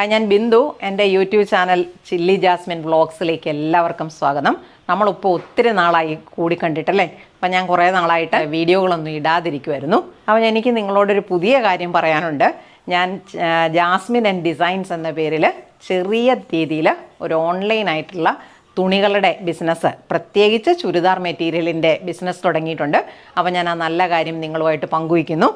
Hi ഞാൻ ബിന്ദു. എന്റെ YouTube channel chilli Jasmine വ്ളോഗ്സിലേക്ക് എല്ലാവർക്കും സ്വാഗതം. നമ്മളിപ്പോൾ ഒത്തിരി നാളായി കൂടി കണ്ടിട്ടല്ലേ? അപ്പം ഞാൻ കുറേ നാളായിട്ട് വീഡിയോകളൊന്നും ഇടാതിരിക്കുമായിരുന്നു അപ്പം എനിക്ക് നിങ്ങളോടൊരു പുതിയ കാര്യം പറയാനുണ്ട്. ഞാൻ ജാസ്മിൻ ആൻഡ് ഡിസൈൻസ് എന്ന പേരിൽ ചെറിയ രീതിയിൽ ഒരു ഓൺലൈനായിട്ടുള്ള തുണികളുടെ ബിസിനസ് പ്രത്യേകിച്ച് ചുരിദാർ മെറ്റീരിയലിന്റെ ബിസിനസ് തുടങ്ങിയിട്ടുണ്ട്. അപ്പോൾ ഞാൻ ആ നല്ല കാര്യം നിങ്ങളുമായിട്ട് പങ്കുവയ്ക്കുന്നു.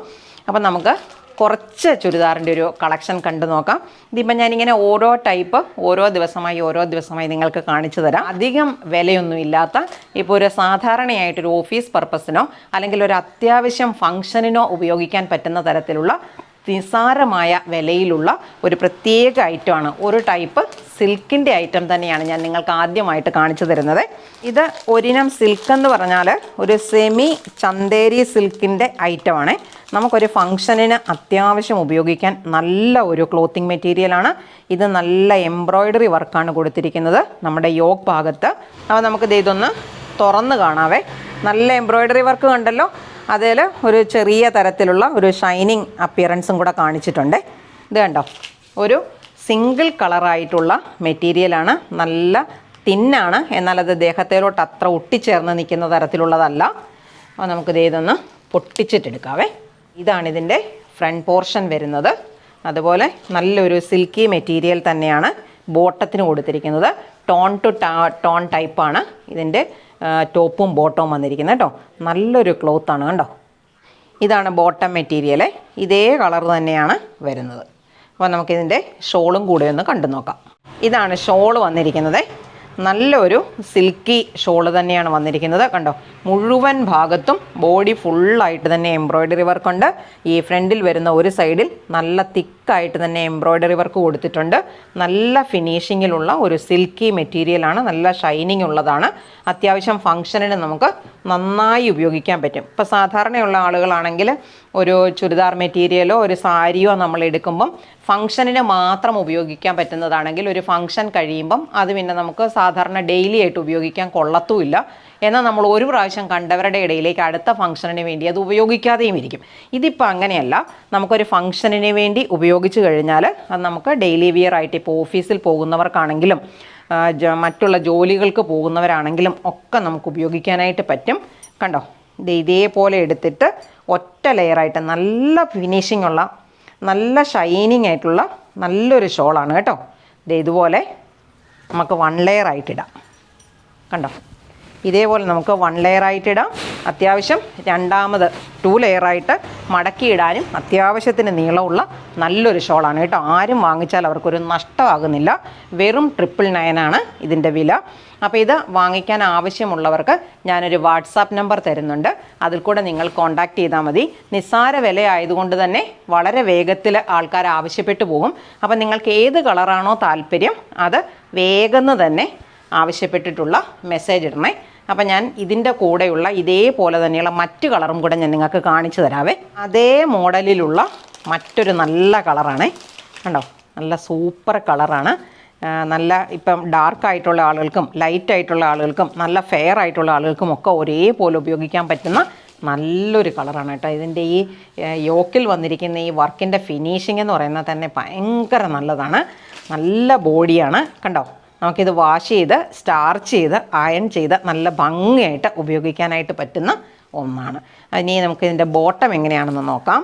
അപ്പം നമുക്ക് കുറച്ച് ചുരിദാറിന്റെ ഒരു കളക്ഷൻ കണ്ടു നോക്കാം. ഇതിപ്പോൾ ഞാനിങ്ങനെ ഓരോ ടൈപ്പ് ഓരോ ദിവസമായി ഓരോ ദിവസമായി നിങ്ങൾക്ക് കാണിച്ചു തരാം. അധികം വിലയൊന്നും ഇല്ലാത്ത ഇപ്പോൾ ഒരു സാധാരണയായിട്ടൊരു ഓഫീസ് പർപ്പസിനോ അല്ലെങ്കിൽ ഒരു അത്യാവശ്യം ഫംഗ്ഷനിനോ ഉപയോഗിക്കാൻ പറ്റുന്ന തരത്തിലുള്ള നിസാരമായ വിലയിലുള്ള ഒരു പ്രത്യേക ഐറ്റമാണ്. ഒരു ടൈപ്പ് സിൽക്കിന്റെ ഐറ്റം തന്നെയാണ് ഞാൻ നിങ്ങൾക്ക് ആദ്യമായിട്ട് കാണിച്ചു തരുന്നത്. ഇത് ഒരിനം സിൽക്ക് എന്ന് പറഞ്ഞാൽ ഒരു സെമി ചന്തേരി സിൽക്കിന്റെ ഐറ്റമാണ്. നമുക്കൊരു ഫംഗ്ഷനിന് അത്യാവശ്യം ഉപയോഗിക്കാൻ നല്ല ഒരു ക്ലോത്തിങ് മെറ്റീരിയലാണ് ഇത് നല്ല എംബ്രോയ്ഡറി വർക്കാണ് കൊടുത്തിരിക്കുന്നത് നമ്മുടെ യോഗ് ഭാഗത്ത്. അപ്പോൾ നമുക്കിത് ഇതൊന്ന് തുറന്ന് കാണാവേ. നല്ല എംബ്രോയ്ഡറി വർക്ക് കണ്ടല്ലോ. അതിൽ ഒരു ചെറിയ തരത്തിലുള്ള ഒരു ഷൈനിങ് അപ്പിയറൻസും കൂടെ കാണിച്ചിട്ടുണ്ട്. ഇത് കണ്ടോ? ഒരു സിംഗിൾ കളറായിട്ടുള്ള മെറ്റീരിയലാണ് നല്ല തിന്നാണ് എന്നാൽ അത് ദേഹത്തിലോട്ട് അത്ര ഒട്ടിച്ചേർന്ന് നിൽക്കുന്ന തരത്തിലുള്ളതല്ല. അപ്പോൾ നമുക്കിത് ഇതൊന്ന് പൊട്ടിച്ചിട്ടെടുക്കാവേ. ഇതാണ് ഇതിന്റെ ഫ്രണ്ട് പോർഷൻ വരുന്നത്. അതുപോലെ നല്ലൊരു സിൽക്കി മെറ്റീരിയൽ തന്നെയാണ് ബോട്ടത്തിന് കൊടുത്തിരിക്കുന്നത്. ടോൺ ടു ടോൺ ടൈപ്പാണ് ഇതിന്റെ ടോപ്പും ബോട്ടവും വന്നിരിക്കുന്നത് കേട്ടോ. നല്ലൊരു ക്ലോത്താണ് കണ്ടോ. ഇതാണ് ബോട്ടം മെറ്റീരിയൽ ഇതേ കളർ തന്നെയാണ് വരുന്നത്. അപ്പോൾ നമുക്കിതിന്റെ ഷോളും കൂടെ ഒന്ന് കണ്ടു നോക്കാം. ഇതാണ് ഷോൾ വന്നിരിക്കുന്നത്. നല്ലൊരു സിൽക്കി ഷോൾ തന്നെയാണ് വന്നിരിക്കുന്നത് കണ്ടോ. മുഴുവൻ ഭാഗത്തും ബോഡി ഫുള്ളായിട്ട് തന്നെ എംബ്രോയ്ഡറി വർക്കുണ്ട് ഈ ഫ്രണ്ടിൽ വരുന്ന ഒരു സൈഡിൽ നല്ല തിക്കായിട്ട് തന്നെ എംബ്രോയ്ഡറി വർക്ക് കൊടുത്തിട്ടുണ്ട്. നല്ല ഫിനിഷിങ്ങിലുള്ള ഒരു സിൽക്കി മെറ്റീരിയലാണ് നല്ല ഷൈനിങ് ഉള്ളതാണ്. അത്യാവശ്യം ഫങ്ഷനിന് നമുക്ക് നന്നായി ഉപയോഗിക്കാൻ പറ്റും. ഇപ്പോൾ സാധാരണയുള്ള ആളുകളാണെങ്കിൽ ഒരു ചുരിദാർ മെറ്റീരിയലോ ഒരു സാരിയോ നമ്മൾ എടുക്കുമ്പം ഫംഗ്ഷനിന് മാത്രം ഉപയോഗിക്കാൻ പറ്റുന്നതാണെങ്കിൽ ഒരു ഫംഗ്ഷൻ കഴിയുമ്പം അത് പിന്നെ നമുക്ക് സാധാരണ ഡെയിലി ആയിട്ട് ഉപയോഗിക്കാൻ കൊള്ളത്തുമില്ല. എന്നാൽ നമ്മൾ ഒരു പ്രാവശ്യം കണ്ടവരുടെ ഇടയിലേക്ക് അടുത്ത ഫംഗ്ഷനിന് വേണ്ടി അത് ഉപയോഗിക്കാതെയും ഇരിക്കും. ഇതിപ്പോൾ അങ്ങനെയല്ല. നമുക്കൊരു ഫംഗ്ഷനിന് വേണ്ടി ഉപയോഗിച്ച് കഴിഞ്ഞാൽ അത് നമുക്ക് ഡെയിലി വിയർ ആയിട്ട് ഇപ്പോൾ ഓഫീസിൽ പോകുന്നവർക്കാണെങ്കിലും മറ്റുള്ള ജോലികൾക്ക് പോകുന്നവരാണെങ്കിലും ഒക്കെ നമുക്ക് ഉപയോഗിക്കാനായിട്ട് പറ്റും. കണ്ടോ? ഇത് ഇതേപോലെ എടുത്തിട്ട് ഒറ്റ ലെയറായിട്ട് നല്ല ഫിനിഷിംഗ് ഉള്ള നല്ല ഷൈനിങ് ആയിട്ടുള്ള നല്ലൊരു ഷോളാണ് കേട്ടോ. ഇത് ഇതുപോലെ നമുക്ക് വൺ ലെയർ ആയിട്ടിടാം കണ്ടോ? ഇതേപോലെ നമുക്ക് വൺ ലെയർ ആയിട്ട് ഇടാം. അത്യാവശ്യം രണ്ടാമത് ടു ലെയറായിട്ട് മടക്കിയിടാനും അത്യാവശ്യത്തിന് നീളമുള്ള നല്ലൊരു ഷോളാണ് കേട്ടോ. ആരും വാങ്ങിച്ചാൽ അവർക്കൊരു നഷ്ടമാകുന്നില്ല. വെറും ട്രിപ്പിൾ നയനാണ് ഇതിന്റെ വില. അപ്പോൾ ഇത് വാങ്ങിക്കാൻ ആവശ്യമുള്ളവർക്ക് ഞാനൊരു വാട്സാപ്പ് നമ്പർ തരുന്നുണ്ട്. അതിൽ കൂടെ നിങ്ങൾ കോൺടാക്റ്റ് ചെയ്താൽ മതി. നിസ്സാര വില ആയതുകൊണ്ട് തന്നെ വളരെ വേഗത്തിൽ ആൾക്കാർ ആവശ്യപ്പെട്ടു പോകും. അപ്പോൾ നിങ്ങൾക്ക് ഏത് കളറാണോ താല്പര്യം അത് വേഗം തന്നെ ആവശ്യപ്പെട്ടിട്ടുള്ള മെസ്സേജ് ഇടണേ. അപ്പം ഞാൻ ഇതിന്റെ കൂടെയുള്ള ഇതേപോലെ തന്നെയുള്ള മറ്റു കളറും കൂടെ ഞാൻ നിങ്ങൾക്ക് കാണിച്ചു തരാവേ. അതേ മോഡലിലുള്ള മറ്റൊരു നല്ല കളറാണേ. കണ്ടോ? നല്ല സൂപ്പർ കളറാണ്. നല്ല ഇപ്പം ഡാർക്ക് ആയിട്ടുള്ള ആളുകൾക്കും ലൈറ്റ് ആയിട്ടുള്ള ആളുകൾക്കും നല്ല ഫെയർ ആയിട്ടുള്ള ആളുകൾക്കും ഒക്കെ ഒരേപോലെ ഉപയോഗിക്കാൻ പറ്റുന്ന നല്ലൊരു കളറാണ് കേട്ടോ. ഇതിന്റെ ഈ യോക്കിൽ വന്നിരിക്കുന്ന ഈ വർക്കിന്റെ ഫിനിഷിംഗ് എന്ന് പറയുന്നത് തന്നെ ഭയങ്കര നല്ലതാണ്. നല്ല ബോഡിയാണ്. കണ്ടോ? നമുക്കിത് വാഷ് ചെയ്ത് സ്റ്റാർച്ച് ചെയ്ത് അയൺ ചെയ്ത് നല്ല ഭംഗിയായിട്ട് ഉപയോഗിക്കാനായിട്ട് പറ്റുന്ന ഒന്നാണ്. ഇനി നമുക്ക് ഇതിന്റെ ബോട്ടം എങ്ങനെയാണെന്ന് നോക്കാം.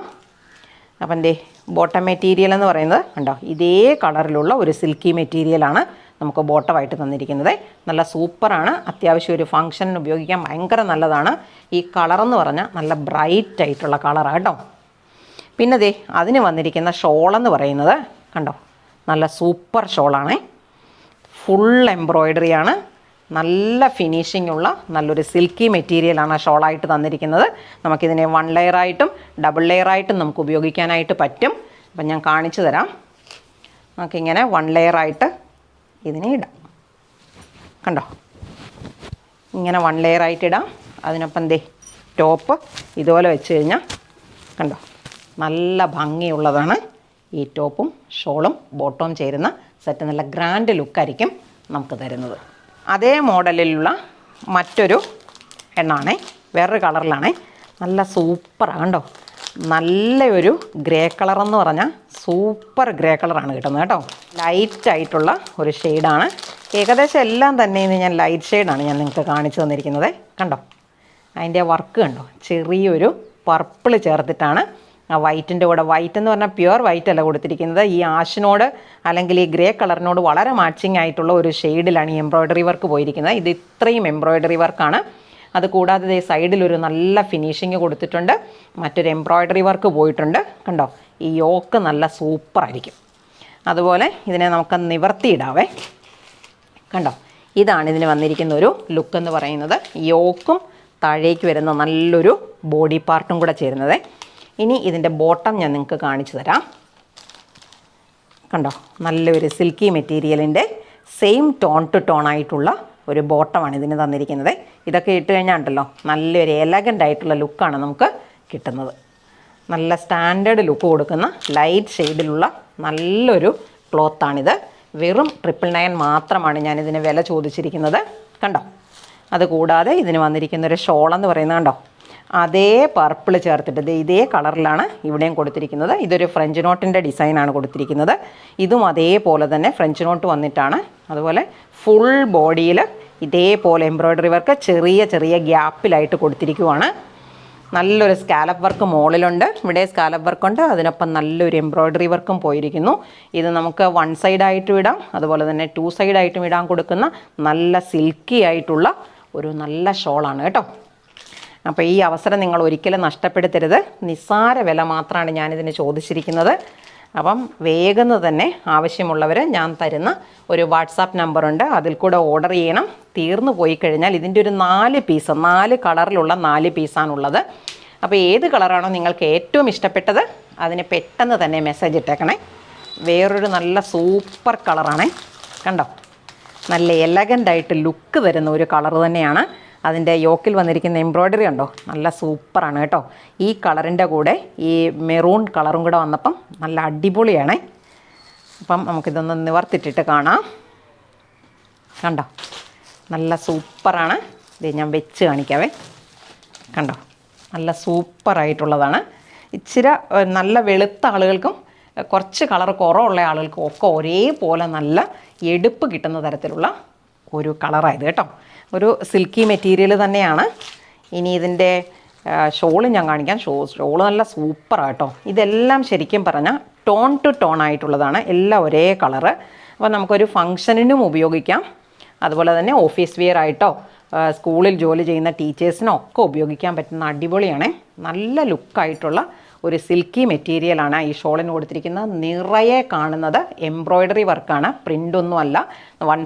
അപ്പം എന്റെ ബോട്ടം മെറ്റീരിയൽ എന്ന് പറയുന്നത് കണ്ടോ ഇതേ കളറിലുള്ള ഒരു സിൽക്കി മെറ്റീരിയലാണ് നമുക്ക് ബോട്ടമായിട്ട് തന്നിരിക്കുന്നത്. നല്ല സൂപ്പറാണ് അത്യാവശ്യം ഒരു ഫങ്ഷനിന് ഉപയോഗിക്കാൻ ഭയങ്കര നല്ലതാണ്. ഈ കളറെന്ന് പറഞ്ഞാൽ നല്ല ബ്രൈറ്റ് ആയിട്ടുള്ള കളറാണ് കേട്ടോ. പിന്നെ ദേ അതിന് വന്നിരിക്കുന്ന ഷോളെന്ന് പറയുന്നത് കണ്ടോ നല്ല സൂപ്പർ ഷോളാണേ ഫുൾ എംബ്രോയ്ഡറിയാണ് നല്ല ഫിനിഷിംഗ് ഉള്ള നല്ലൊരു സിൽക്കി മെറ്റീരിയലാണ് ഷോളായിട്ട് തന്നിരിക്കുന്നത്. നമുക്കിതിനെ വൺ ലെയറായിട്ടും ഡബിൾ ലെയറായിട്ടും നമുക്ക് ഉപയോഗിക്കാനായിട്ട് പറ്റും. അപ്പം ഞാൻ കാണിച്ചു തരാം. നമുക്കിങ്ങനെ വൺ ലെയറായിട്ട് ഇതിനെ ഇടാം. കണ്ടോ? ഇങ്ങനെ വൺ ലെയറായിട്ട് ഇടാം. അതിനൊപ്പം ദേ ടോപ്പ് ഇതുപോലെ വെച്ച് കഴിഞ്ഞാൽ കണ്ടോ? നല്ല ഭംഗിയുള്ളതാണ് ഈ ടോപ്പും ഷോളും ബോട്ടവും ചേരുന്ന സെറ്റ് നല്ല ഗ്രാൻഡ് ലുക്കായിരിക്കും നമുക്ക് തരുന്നത്. അതേ മോഡലിലുള്ള മറ്റൊരു എണ്ണാണേ വേറൊരു കളറിലാണേ. നല്ല സൂപ്പറാണ് കണ്ടോ? നല്ലൊരു ഗ്രേ കളറെന്ന് പറഞ്ഞാൽ സൂപ്പർ ഗ്രേ കളറാണ് കിട്ടുന്നത് കേട്ടോ. ലൈറ്റായിട്ടുള്ള ഒരു ഷെയ്ഡാണ്. ഏകദേശം എല്ലാം തന്നെ ഇന്ന് ഞാൻ ലൈറ്റ് ഷെയ്ഡാണ് ഞാൻ നിങ്ങൾക്ക് കാണിച്ചു തന്നിരിക്കുന്നത്. കണ്ടോ? അതിന്റെ വർക്ക് കണ്ടോ? ചെറിയൊരു പർപ്പിൾ ചേർത്തിട്ടാണ് ആ വൈറ്റിന്റെ കൂടെ. വൈറ്റ് എന്ന് പറഞ്ഞാൽ പ്യുവർ വൈറ്റ് അല്ല കൊടുത്തിരിക്കുന്നത്. ഈ ആഷിനോട് അല്ലെങ്കിൽ ഈ ഗ്രേ കളറിനോട് വളരെ മാച്ചിങ് ആയിട്ടുള്ള ഒരു ഷെയ്ഡിലാണ് ഈ എംബ്രോയ്ഡറി വർക്ക് പോയിരിക്കുന്നത്. ഇത് ഇത്രയും എംബ്രോയ്ഡറി വർക്കാണ് അത് കൂടാതെ സൈഡിൽ ഒരു നല്ല ഫിനിഷിങ് കൊടുത്തിട്ടുണ്ട്. മറ്റൊരു എംബ്രോയ്ഡറി വർക്ക് പോയിട്ടുണ്ട്. കണ്ടോ? ഈ യോക്ക് നല്ല സൂപ്പർ ആയിരിക്കും. അതുപോലെ ഇതിനെ നമുക്ക് നിവർത്തിയിടാവേ. കണ്ടോ? ഇതാണ് ഇതിന് വന്നിരിക്കുന്ന ഒരു ലുക്ക് എന്ന് പറയുന്നത്. യോക്കും താഴേക്ക് വരുന്ന നല്ലൊരു ബോഡി പാർട്ടും കൂടെ ചേരുന്നത്. ഇനി ഇതിന്റെ ബോട്ടം ഞാൻ നിങ്ങൾക്ക് കാണിച്ചു തരാം. കണ്ടോ? നല്ലൊരു സിൽക്കി മെറ്റീരിയലിന്റെ സെയിം ടോൺ ടു ടോൺ ആയിട്ടുള്ള ഒരു ബോട്ടമാണ് ഇതിന് തന്നിരിക്കുന്നത്. ഇതൊക്കെ ഇട്ട് കഴിഞ്ഞാൽ ഉണ്ടല്ലോ നല്ലൊരു എലഗന്റ് ആയിട്ടുള്ള ലുക്കാണ് നമുക്ക് കിട്ടുന്നത്. നല്ല സ്റ്റാൻഡേർഡ് ലുക്ക് കൊടുക്കുന്ന ലൈറ്റ് ഷെയ്ഡിലുള്ള നല്ലൊരു ക്ലോത്താണിത് വെറും ട്രിപ്പിൾ നയൻ മാത്രമാണ് ഞാനിതിന് വില ചോദിച്ചിരിക്കുന്നത്. കണ്ടോ? അതുകൂടാതെ ഇതിന് വന്നിരിക്കുന്ന ഒരു ഷോൾ എന്ന് പറയുന്നത് കണ്ടോ? അതേ പർപ്പിൾ ചേർത്തിട്ട് ഇതേ കളറിലാണ് ഇവിടെയും കൊടുത്തിരിക്കുന്നത്. ഇതൊരു ഫ്രഞ്ച് നോട്ടിന്റെ ഡിസൈനാണ് കൊടുത്തിരിക്കുന്നത്. ഇതും അതേപോലെ തന്നെ ഫ്രഞ്ച് നോട്ട് വന്നിട്ടാണ്. അതുപോലെ ഫുൾ ബോഡിയിൽ ഇതേപോലെ എംബ്രോയ്ഡറി വർക്ക് ചെറിയ ചെറിയ ഗ്യാപ്പിലായിട്ട് കൊടുത്തിരിക്കുവാണ്. നല്ലൊരു സ്കാലപ്പ് വർക്ക് മുകളിലുണ്ട് ഇവിടെ സ്കാലപ്പ് വർക്കുണ്ട് അതിനൊപ്പം നല്ലൊരു എംബ്രോയ്ഡറി വർക്കും പോയിരിക്കുന്നു. ഇത് നമുക്ക് വൺ സൈഡായിട്ടും ഇടാം. അതുപോലെ തന്നെ ടു സൈഡായിട്ടും ഇടാൻ കൊടുക്കുന്ന നല്ല സിൽക്കി ആയിട്ടുള്ള ഒരു നല്ല ഷോളാണ് കേട്ടോ. അപ്പോൾ ഈ അവസരം നിങ്ങൾ ഒരിക്കലും നഷ്ടപ്പെടുത്തരുത്. നിസ്സാര വില മാത്രമാണ് ഞാനിതിന് ചോദിച്ചിരിക്കുന്നത്. അപ്പം വേഗം തന്നെ ആവശ്യമുള്ളവർ ഞാൻ തരുന്ന ഒരു വാട്സാപ്പ് നമ്പറുണ്ട്. അതിൽ കൂടെ ഓർഡർ ചെയ്യണം. തീർന്നു പോയി കഴിഞ്ഞാൽ ഇതിന്റെ ഒരു നാല് പീസ് നാല് കളറിലുള്ള നാല് പീസാണുള്ളത് അപ്പോൾ ഏത് കളറാണോ നിങ്ങൾക്ക് ഏറ്റവും ഇഷ്ടപ്പെട്ടത് അതിന് പെട്ടെന്ന് തന്നെ മെസ്സേജ് ഇട്ടേക്കണേ. വേറൊരു നല്ല സൂപ്പർ കളറാണേ. കണ്ടോ? നല്ല എലഗന്റായിട്ട് ലുക്ക് തരുന്ന ഒരു കളർ തന്നെയാണ്. അതിന്റെ യോക്കിൽ വന്നിരിക്കുന്ന എംബ്രോയ്ഡറി ഉണ്ടോ? നല്ല സൂപ്പറാണ് കേട്ടോ. ഈ കളറിന്റെ കൂടെ ഈ മെറൂൺ കളറും കൂടെ വന്നപ്പം നല്ല അടിപൊളിയാണേ. അപ്പം നമുക്കിതൊന്ന് നിവർത്തിട്ടിട്ട് കാണാം. കണ്ടോ? നല്ല സൂപ്പറാണ്. ഇത് ഞാൻ വെച്ച് കാണിക്കാവേ. കണ്ടോ? നല്ല സൂപ്പറായിട്ടുള്ളതാണ്. ഇച്ചിരി നല്ല വെളുത്ത ആളുകൾക്കും കുറച്ച് കളർ കുറവുള്ള ആളുകൾക്കും ഒക്കെ ഒരേപോലെ നല്ല എടുപ്പ് കിട്ടുന്ന തരത്തിലുള്ള ഒരു കളറായത് കേട്ടോ. ഒരു സിൽക്കി മെറ്റീരിയൽ തന്നെയാണ്. ഇനി ഇതിന്റെ ഷോൾ ഞാൻ കാണിക്കാം. ഷോ ഷോൾ നല്ല സൂപ്പറാണ് കേട്ടോ. ഇതെല്ലാം ശരിക്കും പറഞ്ഞാൽ ടോൺ ടു ടോൺ ആയിട്ടുള്ളതാണ്. എല്ലാം ഒരേ കളറ്. അപ്പോൾ നമുക്കൊരു ഫങ്ഷനിനും ഉപയോഗിക്കാം. അതുപോലെ തന്നെ ഓഫീസ് വെയർ ആയിട്ടോ സ്കൂളിൽ ജോലി ചെയ്യുന്ന ടീച്ചേഴ്സിനോ ഒക്കെ ഉപയോഗിക്കാൻ പറ്റുന്ന അടിപൊളിയാണ്. നല്ല ലുക്കായിട്ടുള്ള ഒരു സിൽക്കി മെറ്റീരിയലാണ് ഈ ഷോളിന് കൊടുത്തിരിക്കുന്നത്. നിറയെ കാണുന്നത് എംബ്രോയ്ഡറി വർക്കാണ് പ്രിന്റൊന്നും അല്ല. വൺ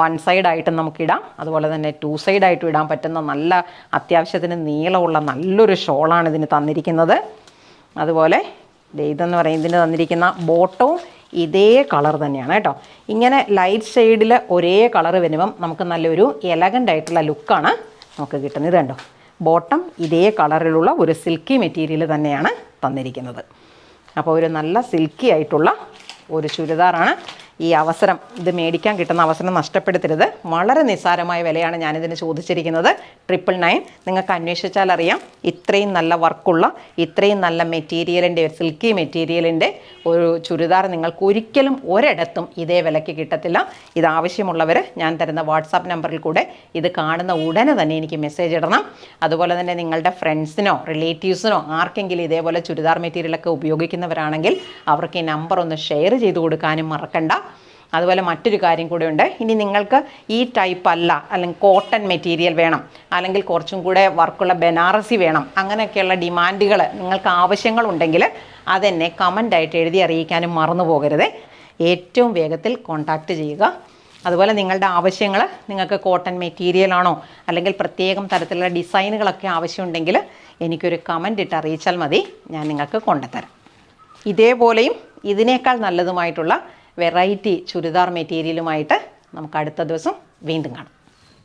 വൺ സൈഡായിട്ട് നമുക്കിടാം അതുപോലെ തന്നെ ടു സൈഡായിട്ടും ഇടാൻ പറ്റുന്ന നല്ല അത്യാവശ്യത്തിന് നീളമുള്ള നല്ലൊരു ഷോളാണ് ഇതിന് തന്നിരിക്കുന്നത്. അതുപോലെ ഇതെന്ന് പറയുന്നത് ഇതിന് തന്നിരിക്കുന്ന ബോട്ടവും ഇതേ കളർ തന്നെയാണ് കേട്ടോ. ഇങ്ങനെ ലൈറ്റ് ഷെയ്ഡിൽ ഒരേ കളർ വരുമ്പം നമുക്ക് നല്ലൊരു എലഗന്റ് ആയിട്ടുള്ള ലുക്കാണ് നമുക്ക് കിട്ടുന്നത് കണ്ടോ. ബോട്ടം ഇതേ കളറിലുള്ള ഒരു സിൽക്കി മെറ്റീരിയൽ തന്നെയാണ്. തന്നിരിക്കുന്നത്. അപ്പോൾ ഒരു നല്ല സിൽക്കി ആയിട്ടുള്ള ഒരു ചുരിദാറാണ് ഈ അവസരം ഇത് മേടിക്കാൻ കിട്ടുന്ന അവസരം നഷ്ടപ്പെടുത്തരുത്. വളരെ നിസ്സാരമായ വിലയാണ് ഞാനിതിന് ചോദിച്ചിരിക്കുന്നത്. ട്രിപ്പിൾ നയൻ നിങ്ങൾക്ക് അന്വേഷിച്ചാൽ അറിയാം. ഇത്രയും നല്ല വർക്കുള്ള ഇത്രയും നല്ല മെറ്റീരിയലിന്റെ സിൽക്കി മെറ്റീരിയലിന്റെ ഒരു ചുരിദാർ നിങ്ങൾക്ക് ഒരിക്കലും ഒരിടത്തും ഇതേ വിലയ്ക്ക് കിട്ടത്തില്ല. ഇത് ആവശ്യമുള്ളവർ ഞാൻ തരുന്ന വാട്സാപ്പ് നമ്പറിൽ കൂടെ ഇത് കാണുന്ന ഉടനെ തന്നെ എനിക്ക് മെസ്സേജ് ഇടണം. അതുപോലെ തന്നെ നിങ്ങളുടെ ഫ്രണ്ട്സിനോ റിലേറ്റീവ്സിനോ ആർക്കെങ്കിലും ഇതേപോലെ ചുരിദാർ മെറ്റീരിയലൊക്കെ ഉപയോഗിക്കുന്നവരാണെങ്കിൽ അവർക്ക് ഈ നമ്പർ ഒന്ന് ഷെയർ ചെയ്ത് കൊടുക്കാനും മറക്കണ്ട. അതുപോലെ മറ്റൊരു കാര്യം കൂടെ ഉണ്ട് ഇനി നിങ്ങൾക്ക് ഈ ടൈപ്പ് അല്ല അല്ലെങ്കിൽ കോട്ടൺ മെറ്റീരിയൽ വേണം അല്ലെങ്കിൽ കുറച്ചും കൂടെ വർക്കുള്ള ബനാറസി വേണം അങ്ങനെയൊക്കെയുള്ള ഡിമാൻഡുകൾ നിങ്ങൾക്ക് ആവശ്യങ്ങളുണ്ടെങ്കിൽ അതെന്നെ കമന്റായിട്ട് എഴുതി അറിയിക്കാനും മറന്നു പോകരുത്. ഏറ്റവും വേഗത്തിൽ കോൺടാക്റ്റ് ചെയ്യുക. അതുപോലെ നിങ്ങളുടെ ആവശ്യങ്ങൾ നിങ്ങൾക്ക് കോട്ടൺ മെറ്റീരിയൽ ആണോ അല്ലെങ്കിൽ പ്രത്യേകം തരത്തിലുള്ള ഡിസൈനുകളൊക്കെ ആവശ്യമുണ്ടെങ്കിൽ എനിക്കൊരു കമന്റ് ഇട്ട് അറിയിച്ചാൽ മതി. ഞാൻ നിങ്ങൾക്ക് കൊണ്ടുതരാം. ഇതേപോലെയും ഇതിനേക്കാൾ നല്ലതുമായിട്ടുള്ള വെറൈറ്റി ചുരിദാർ മെറ്റീരിയലുമായിട്ട് നമുക്ക് അടുത്ത ദിവസം വീണ്ടും കാണാം.